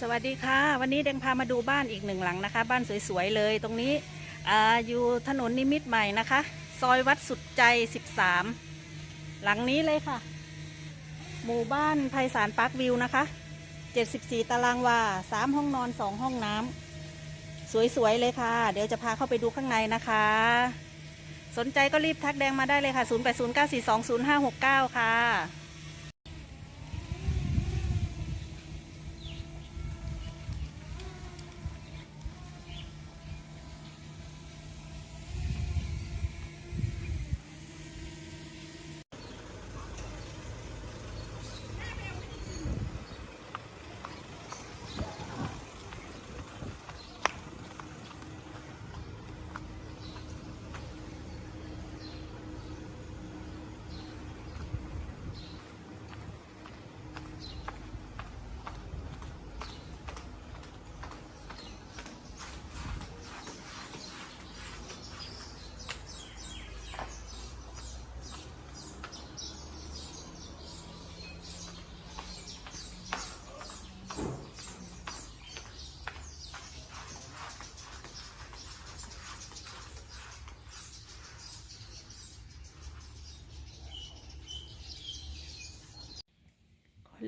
สวัสดีค่ะ วันนี้เดงพามาดูบ้านอีกหนึ่งหลังนะคะ บ้านสวยๆเลยตรงนี้ออยู่ถนนนิมิตใหม่นะคะ ซอยวัดสุดใจ 13 หลังนี้เลยค่ะ หมู่บ้านไพศาลปาร์ควิวนะคะ 74 ตารางวา 3 ห้องนอน 2 ห้องน้ำสวยๆเลยค่ะ เดี๋ยวจะพาเข้าไปดูข้างในนะคะ สนใจก็รีบทักแดงมาได้เลยค่ะ 0809420569 ค่ะ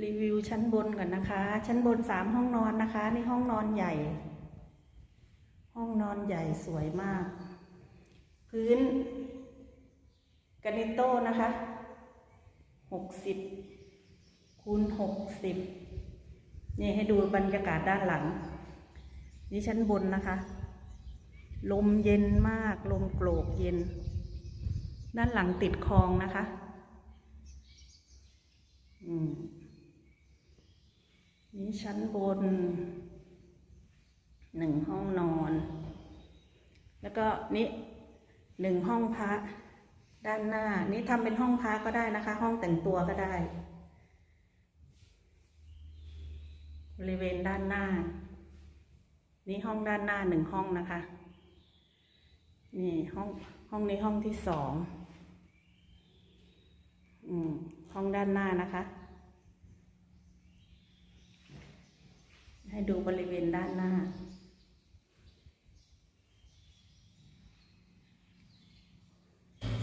รีวิวชั้นบนก่อนนะคะ ชั้นบนสามห้องนอนนะคะ นี่ห้องนอนใหญ่ ห้องนอนใหญ่สวยมาก พื้นกานิโต้นะคะหกสิบคูณหกสิบนี่ให้ดูบรรยากาศด้านหลัง นี่ชั้นบนนะคะ ลมเย็นมาก ลมโกรกเย็น ด้านหลังติดคลองนะคะ อืม นี่ชั้นบนหนึ่งห้องนอน แล้วก็นี่หนึ่งห้องพระด้านหน้า นี่ทำเป็นห้องพระก็ได้นะคะ ห้องแต่งตัวก็ได้ บริเวณด้านหน้า นี่ห้องด้านหน้าหนึ่งห้องนะคะ นี่ห้องห้องนี้ห้องที่สอง อืม ห้องด้านหน้านะคะ ให้ดูบริเวณด้านหน้า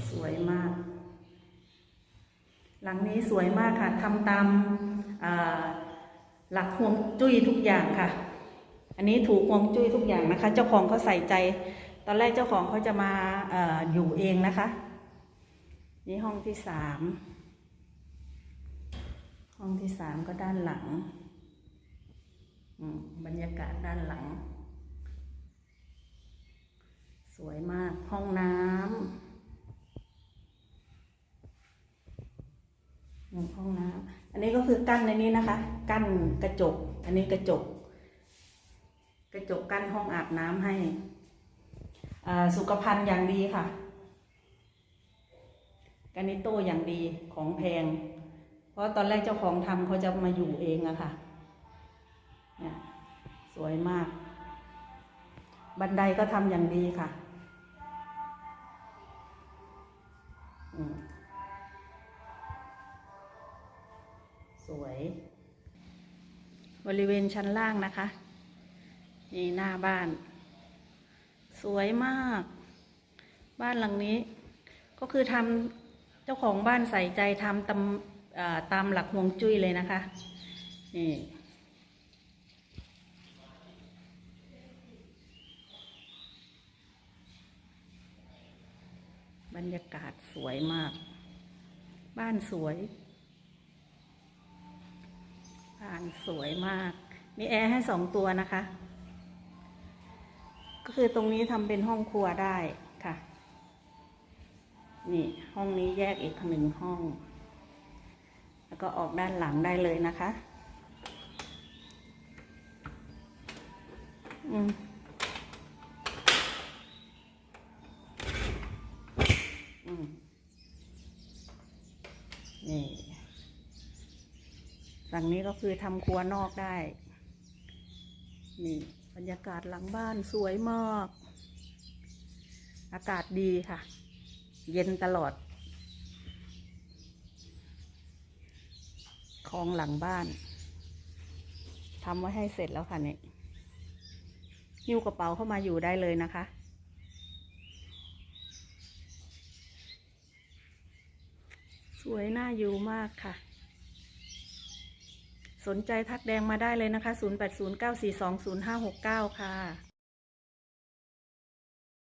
สวยมาก หลังนี้สวยมากค่ะทำตามาหลักฮวงจุ้ยทุกอย่างค่ะ อันนี้ถูกฮวงจุ้ยทุกอย่างนะคะ เจ้าของเขาใส่ใจ ตอนแรกเจ้าของเขาจะมาอออยู่เองนะคะ นี่ห้องที่สามห้องที่สามก็ด้านหลัง บรรยากาศด้านหลัง สวยมากห้องน้ำห้องน้ำอันนี้ก็คือกั้นในนี้นะคะ กั้นกระจก อันนี้กระจก กระจกกั้นห้องอาบน้ำให้สุขภัณฑ์อย่างดีค่ะกานิโต้อย่างดีของแพง เพราะตอนแรกเจ้าของทำเขาจะมาอยู่เองอะค่ะเนี่ย สวยมาก บันไดก็ทำอย่างดีค่ะสวย บริเวณชั้นล่างนะคะ นี่หน้าบ้าน สวยมาก บ้านหลังนี้ ก็คือทำเจ้าของบ้านใส่ใจทำตามตามหลักฮวงจุ้ยเลยนะคะ นี่ รรยากาศสวยมาก บ้านสวย บ้านสวยมาก มีแอร์ให้สองตัวนะคะ ก็คือตรงนี้ทำเป็นห้องครัวได้ค่ะ นี่ห้องนี้แยกอีกหนึ่งห้อง แล้วก็ออกด้านหลังได้เลยนะคะ อืม หลังนี้ก็คือทำครัวนอกได้ นี่บรรยากาศหลังบ้านสวยมาก อากาศดีค่ะ เย็นตลอด คลองหลังบ้านทำไว้ให้เสร็จแล้วค่ะเนี่ยยิ้วกระเป๋าเข้ามาอยู่ได้เลยนะคะ สวยน่าอยู่มากค่ะ สนใจทักแดงมาได้เลยนะคะ 0809420569 ค่ะ